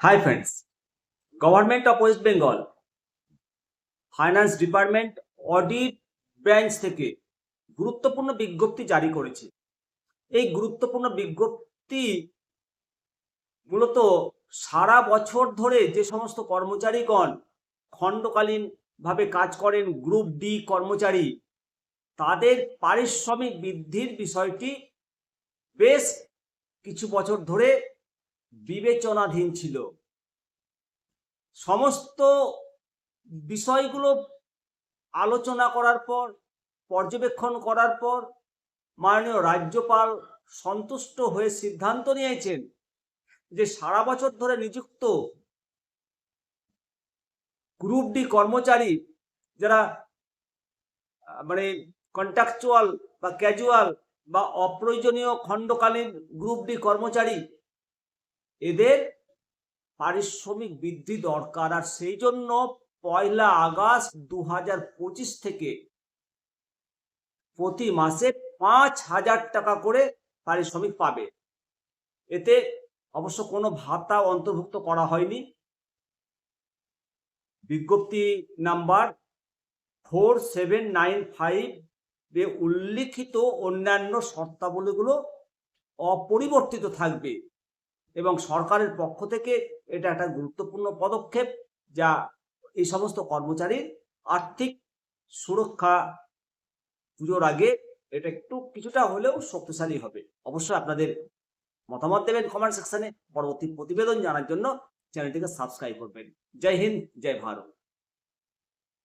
Hi friends government of West Bengal finance department audit branch থেকে গুরুত্বপূর্ণ বিজ্ঞপ্তি জারি করেছে। এই গুরুত্বপূর্ণ বিজ্ঞপ্তি মূলত সারা বছর ধরে যে সমস্ত কর্মচারীগণ খণ্ডকালীন ভাবে কাজ করেন, গ্রুপ ডি কর্মচারী, তাদের পারিশ্রমিক বৃদ্ধির বিষয়টি বেশ কিছু বছর ধরে বিবেচনাধীন ছিল। সমস্ত বিষয়গুলো আলোচনা করার পর, পর্যবেক্ষণ করার পর মাননীয় রাজ্যপাল সন্তুষ্ট হয়ে সিদ্ধান্ত নিয়েছেন যে সারা বছর ধরে নিযুক্ত গ্রুপ ডি কর্মচারী যারা মানে কন্ট্রাকচুয়াল বা ক্যাজুয়াল বা অপ্রয়োজনীয় খণ্ডকালীন গ্রুপ ডি কর্মচারী এদের পারিশ্রমিক বৃদ্ধি দরকার। আর সেই জন্য পয়লা আগস্ট দু হাজার পঁচিশ থেকে প্রতি মাসে পাঁচ হাজার টাকা করে পারিশ্রমিক পাবে। এতে অবশ্য কোনো ভাতা অন্তর্ভুক্ত করা হয়নি। বিজ্ঞপ্তি number four seven nine five এ উল্লিখিত অন্যান্য শর্তাবলীগুলো অপরিবর্তিত থাকবে। এবং সরকারের পক্ষ থেকে এটা একটা গুরুত্বপূর্ণ পদক্ষেপ যা এই সমস্ত কর্মচারীর আর্থিক সুরক্ষা পুজোর আগে এটা একটু কিছুটা হলেও শক্তিশালী হবে। অবশ্যই আপনাদের মতামত দেবেন কমেন্ট সেকশনে পরবর্তী প্রতিবেদন জানার জন্য চ্যানেলটিকে সাবস্ক্রাইব করবেন। জয় হিন্দ, জয় ভারত।